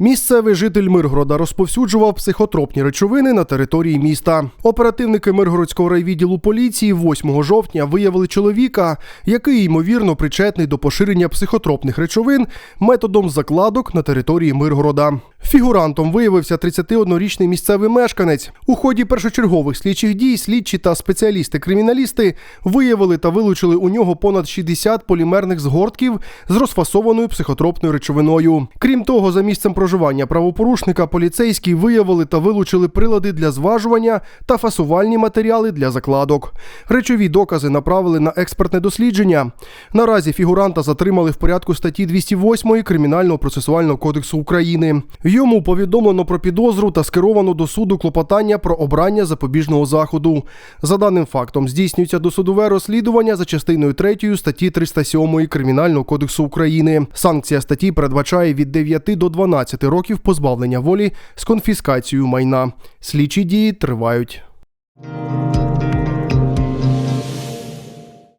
Місцевий житель Миргорода розповсюджував психотропні речовини на території міста. Оперативники Миргородського райвідділу поліції 8 жовтня виявили чоловіка, який ймовірно причетний до поширення психотропних речовин методом закладок на території Миргорода. Фігурантом виявився 31-річний місцевий мешканець. У ході першочергових слідчих дій слідчі та спеціалісти-криміналісти виявили та вилучили у нього понад 60 полімерних згортків з розфасованою психотропною речовиною. Крім того, за місцем проживання правопорушника поліцейські виявили та вилучили прилади для зважування та фасувальні матеріали для закладок. Речові докази направили на експертне дослідження. Наразі фігуранта затримали в порядку статті 208 Кримінального процесуального кодексу України. Йому повідомлено про підозру та скеровано до суду клопотання про обрання запобіжного заходу. За даним фактом здійснюється досудове розслідування за частиною 3 статті 307 Кримінального кодексу України. Санкція статті передбачає від 9 до 12 років позбавлення волі з конфіскацією майна. Слідчі дії тривають.